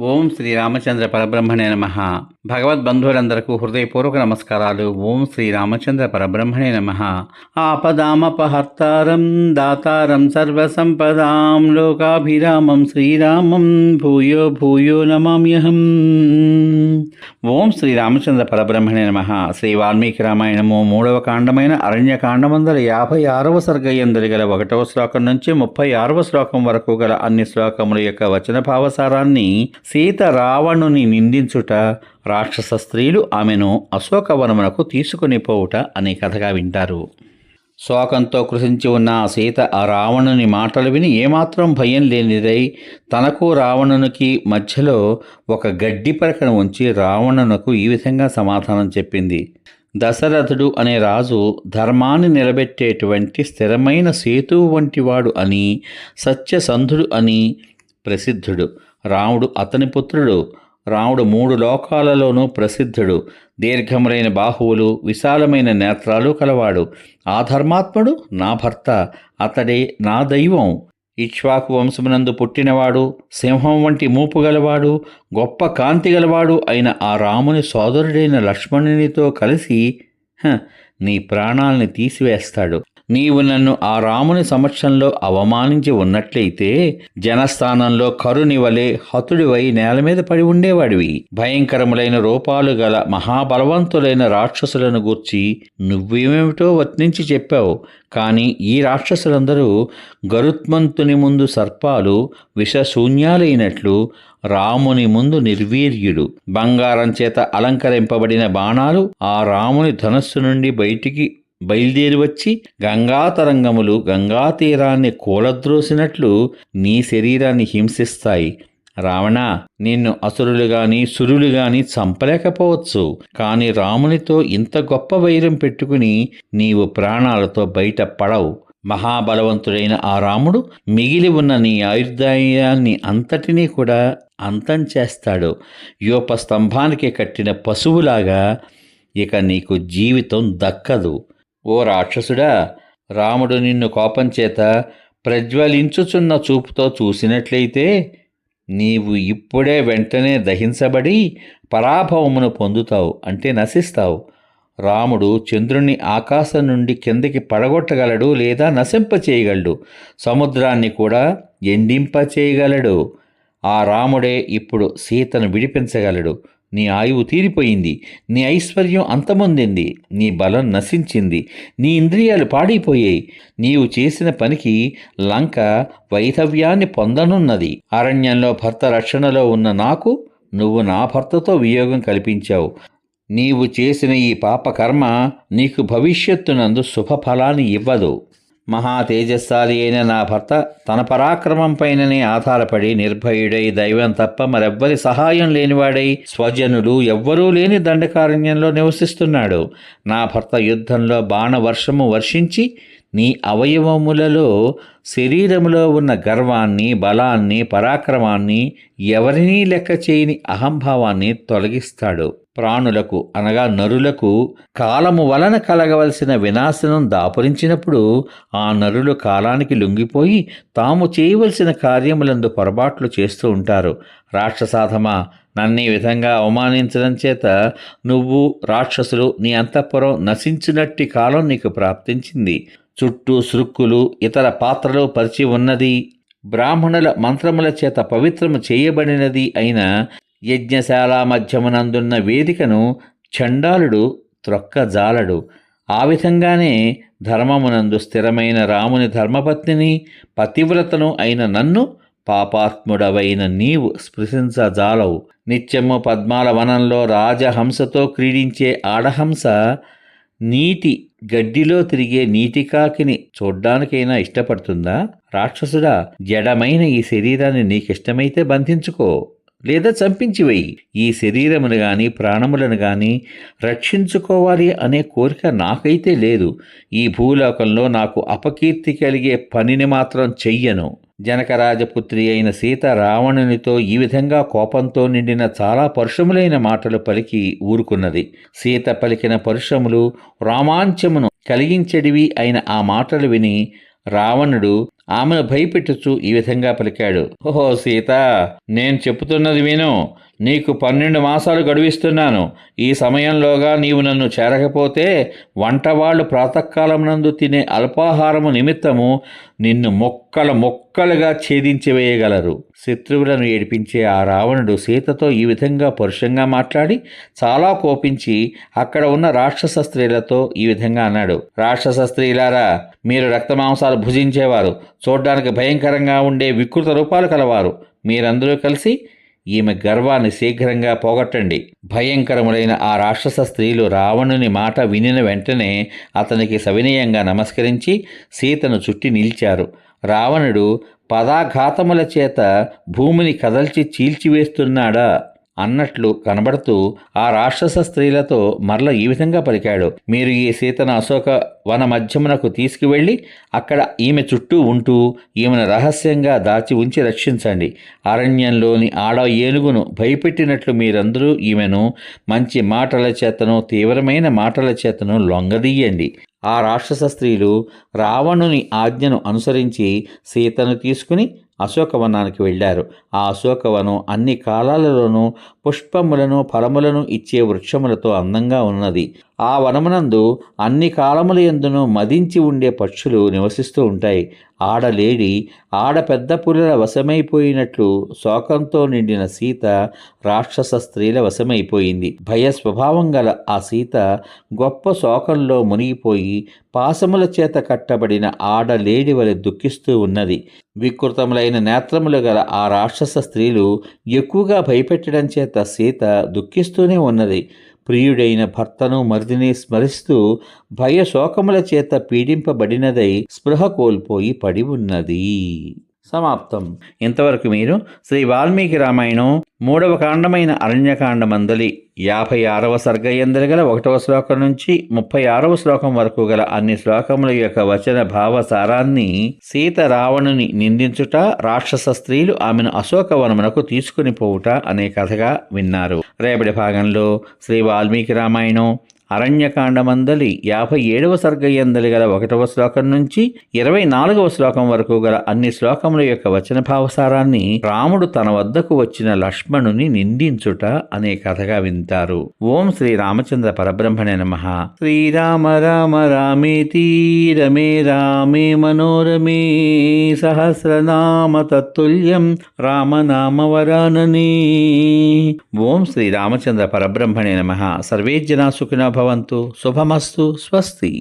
ఓం శ్రీ రామచంద్ర పరబ్రహ్మణే నమ. భగవద్బంధువులందరకు హృదయపూర్వక నమస్కారాలు. ఓం శ్రీ రామచంద్ర పరబ్రహ్మణే నమ. ఆపదామపహర్తారం దాతారం సర్వసంపదాం లోకాభిరామం శ్రీరామం భూయో భూయో నమామ్యహం. ఓం శ్రీ రామచంద్ర పరబ్రహ్మణే నమ. శ్రీ వాల్మీకి రామాయణము మూడవ కాండమైన అరణ్యకాండం వందల యాభై ఆరవ సర్గయందరి గల ఒకటవ శ్లోకం నుంచి ముప్పై ఆరవ శ్లోకం వరకు గల అన్ని శ్లోకముల యొక్క వచన భావసారాన్ని సీత రావణుని నిందించుట రాక్షస స్త్రీలు ఆమెను అశోకవనమునకు తీసుకుని పోవుట అనే కథగా వింటారు. శోకంతో కృషించి ఉన్న ఆ సీత ఆ రావణుని మాటలు విని ఏమాత్రం భయం లేనిదై తనకు రావణునికి మధ్యలో ఒక గడ్డి పరకను ఉంచి రావణునకు ఈ విధంగా సమాధానం చెప్పింది. దశరథుడు అనే రాజు ధర్మాన్ని నిలబెట్టేటువంటి స్థిరమైన సేతువు వంటివాడు అని సత్యసంధుడు అని ప్రసిద్ధుడు. రాముడు అతని పుత్రుడు. రాముడు మూడు లోకాలలోనూ ప్రసిద్ధుడు. దీర్ఘములైన బాహువులు విశాలమైన నేత్రాలు కలవాడు. ఆ ధర్మాత్ముడు నా భర్త అతడే నా దైవం. ఇక్ష్వాకు వంశమునందు పుట్టినవాడు సింహం వంటి మూపు గలవాడు గొప్ప కాంతి గలవాడు అయిన ఆ రాముని సోదరుడైన లక్ష్మణునితో కలిసి హ, నీ ప్రాణాల్ని తీసివేస్తాడు. నీవు నన్ను ఆ రాముని సమక్షంలో అవమానించి ఉన్నట్లయితే జనస్థానంలో కరుని వలె హతుడివై నేల మీద పడి ఉండేవాడివి. భయంకరములైన రూపాలు గల మహాబలవంతులైన రాక్షసులను గూర్చి నువ్వేమేమిటో వర్తించి చెప్పావు. కానీ ఈ రాక్షసులందరూ గరుత్మంతుని ముందు సర్పాలు విషశూన్యాలైనట్లు రాముని ముందు నిర్వీర్యుడు బంగారం చేత అలంకరింపబడిన బాణాలు ఆ రాముని ధనస్సు నుండి బయటికి బయలుదేరి వచ్చి గంగా తరంగములు గంగా తీరాన్ని కూలద్రోసినట్లు నీ శరీరాన్ని హింసిస్తాయి. రావణ నిన్ను అసురులు గాని సురులు గాని చంపలేకపోవచ్చు. కాని రామునితో ఇంత గొప్ప వైరం పెట్టుకుని నీవు ప్రాణాలతో బయట పడవు. మహాబలవంతుడైన ఆ రాముడు మిగిలి ఉన్న నీ ఆయుర్దాయాన్ని అంతటినీ కూడా అంతం చేస్తాడు. యోప స్తంభానికి కట్టిన పశువులాగా ఇక నీకు జీవితం దక్కదు. ఓ రాక్షసుడా రాముడు నిన్ను కోపం చేత ప్రజ్వలించుచున్న చూపుతో చూసినట్లయితే నీవు ఇప్పుడే వెంటనే దహించబడి పరాభవమును పొందుతావు అంటే నశిస్తావు. రాముడు చంద్రుని ఆకాశం నుండి కిందకి పడగొట్టగలడు లేదా నశింప చేయగలడు సముద్రాన్ని కూడా ఎండింప చేయగలడు ఆ రాముడే ఇప్పుడు సీతను విడిపించగలడు. నీ ఆయువు తీరిపోయింది నీ ఐశ్వర్యం అంతమొందింది నీ బలం నశించింది నీ ఇంద్రియాలు పాడైపోయాయి. నీవు చేసిన పనికి లంక వైధవ్యాన్ని పొందనున్నది. అరణ్యంలో భర్త రక్షణలో ఉన్న నాకు నువ్వు నా భర్తతో వియోగం కల్పించావు. నీవు చేసిన ఈ పాపకర్మ నీకు భవిష్యత్తునందు శుభఫలాన్ని ఇవ్వదు. మహా తేజస్సాలి అయిన నా భర్త తన పరాక్రమంపైననే ఆధారపడి నిర్భయుడై దైవం తప్ప మరెవ్వరి సహాయం లేనివాడై స్వజనులు ఎవ్వరూ లేని దండకారణ్యంలో నివసిస్తున్నాడు. నా భర్త యుద్ధంలో బాణవర్షము వర్షించి నీ అవయవములలో శరీరములో ఉన్న గర్వాన్ని బలాన్ని పరాక్రమాన్ని ఎవరినీ లెక్క చేయని అహంభావాన్ని తొలగిస్తాడు. ప్రాణులకు అనగా నరులకు కాలము వలన కలగవలసిన వినాశనం దాపురించినప్పుడు ఆ నరులు కాలానికి లొంగిపోయి తాము చేయవలసిన కార్యములందు పొరపాట్లు చేస్తూ ఉంటారు. రాక్షసాధమా నన్ను ఈ విధంగా అవమానించడం చేత నువ్వు రాక్షసులు నీ అంతఃపురం నశించినట్టి కాలం నీకు ప్రాప్తించింది. చుట్టూ సృక్కులు ఇతర పాత్రలు పరిచి ఉన్నది. బ్రాహ్మణుల మంత్రముల చేత పవిత్రము చేయబడినది అయిన యజ్ఞశాల మధ్యమునందున్న వేదికను చండాలుడు త్రొక్కజాలడు. ఆ విధంగానే ధర్మమునందు స్థిరమైన రాముని ధర్మపత్నిని పతివ్రతను అయిన నన్ను పాపాత్ముడవైన నీవు స్పృశించజాలవు. నిత్యము పద్మాల వనంలో రాజహంసతో క్రీడించే ఆడహంస నీటి గడ్డిలో తిరిగే నీటికాకిని చూడ్డానికైనా ఇష్టపడుతుందా? రాక్షసుడా జడమైన ఈ శరీరాన్ని నీకిష్టమైతే బంధించుకో. లేదా చంపించివేయి ఈ శరీరమును గాని ప్రాణములను గాని రక్షించుకోవాలి అనే కోరిక నాకైతే లేదు. ఈ భూలోకంలో నాకు అపకీర్తి కలిగే పనిని మాత్రం చెయ్యను. జనకరాజపుత్రి అయిన సీత రావణునితో ఈ విధంగా కోపంతో నిండిన చాలా పరుషములైన మాటలు పలికి ఊరుకున్నది. సీత పలికిన పరుషములు రామాంచమును కలిగించడివి అయిన ఆ మాటలు విని రావణుడు ఆమెను భయపెట్టుచు ఈ విధంగా పలికాడు. ఓహో సీత నేను చెప్తున్నది విను. నీకు పన్నెండు మాసాలు గడువిస్తున్నాను. ఈ సమయంలోగా నీవు నన్ను చేరకపోతే వంటవాళ్ళు ప్రాతకాలమునందు తినే అల్పాహారము నిమిత్తము నిన్ను మొక్కల మొక్కలుగా ఛేదించి వేయగలరు. శత్రువులను ఏడిపించే ఆ రావణుడు సీతతో ఈ విధంగా పరుషంగా మాట్లాడి చాలా కోపించి అక్కడ ఉన్న రాక్షస స్త్రీలతో ఈ విధంగా అన్నాడు. రాక్షస స్త్రీలారా మీరు రక్తమాంసాలు భుజించేవారు. చూడ్డానికి భయంకరంగా ఉండే వికృత రూపాలు కలవారు. మీరందరూ కలిసి ఈమె గర్వాన్ని శీఘ్రంగా పోగొట్టండి. భయంకరములైన ఆ రాక్షస స్త్రీలు రావణుని మాట వినిన వెంటనే అతనికి సవినయంగా నమస్కరించి సీతను చుట్టి నిలిచారు. రావణుడు పదాఘాతముల చేత భూమిని కదల్చి చీల్చివేస్తున్నాడా? అన్నట్లు కనబడుతూ ఆ రాక్షస స్త్రీలతో మరల ఈ విధంగా పలికాడు. మీరు ఈ సీతను అశోక వన మధ్యమునకు తీసుకువెళ్ళి అక్కడ ఈమె చుట్టూ ఉంటూ ఈమెను రహస్యంగా దాచి ఉంచి రక్షించండి. అరణ్యంలోని ఆడ ఏనుగును భయపెట్టినట్లు మీరందరూ ఈమెను మంచి మాటల చేతను తీవ్రమైన మాటల చేతను లొంగదీయండి. ఆ రాక్షస స్త్రీలు రావణుని ఆజ్ఞను అనుసరించి సీతను తీసుకుని అశోకవనానికి వెళ్ళారు. ఆ అశోకవనం అన్ని కాలాలలోనూ పుష్పములను ఫలములను ఇచ్చే వృక్షములతో అందంగా ఉన్నది. ఆ వనమునందు అన్ని కాలముల ఎందును మదించి ఉండే పక్షులు నివసిస్తూ ఉంటాయి. ఆడలేడి ఆడ పెద్ద పులుల వశమైపోయినట్లు శోకంతో నిండిన సీత రాక్షస స్త్రీల వశమైపోయింది. భయ స్వభావం గల ఆ సీత గొప్ప శోకంలో మునిగిపోయి పాసముల చేత కట్టబడిన ఆడలేడి వలె దుఃఖిస్తూ ఉన్నది. వికృతములైన నేత్రములు గల ఆ రాక్షస స్త్రీలు ఎక్కువగా భయపెట్టడం చేత సీత దుఃఖిస్తూనే ఉన్నది. ప్రియుడైన భర్తను మరిదిని స్మరిస్తూ భయశోకముల చేత పీడింపబడినదై స్పృహ కోల్పోయి పడి ఉన్నది. సమాప్తం. ఇంతవరకు మీరు శ్రీ వాల్మీకి రామాయణం మూడవ కాండమైన అరణ్యకాండమందలి యాభై ఆరవ సర్గయందలి గల ఒకటవ శ్లోకం నుంచి ముప్పై ఆరవ శ్లోకం వరకు గల అన్ని శ్లోకముల యొక్క వచన భావ సారాన్ని సీత రావణుని నిందించుట రాక్షస స్త్రీలు ఆమెను అశోకవనమునకు తీసుకుని పోవుట అనే కథగా విన్నారు. రేపటి భాగంలో శ్రీ వాల్మీకి రామాయణం అరణ్యకాండమందలి యాభై ఏడవ సర్గయందలి గల ఒకటవ శ్లోకం నుంచి ఇరవై నాలుగవ శ్లోకం వరకు గల అన్ని శ్లోకముల యొక్క వచన భావసారాన్ని రాముడు తన వద్దకు వచ్చిన లక్ష్మణుని నిందించుట అనే కథగా వింటారు. ఓం శ్రీ రామచంద్ర పరబ్రహ్మణే నమ. శ్రీరామ రామ రామేతి రమే రామే మనోరమే సహస్రనామ తత్తుల్యం రామనామ వరాననే ఓం శ్రీ రామచంద్ర పరబ్రహ్మణే నమ. సర్వే జనా సుఖినో భవంతు శుభమస్తు స్వస్తి.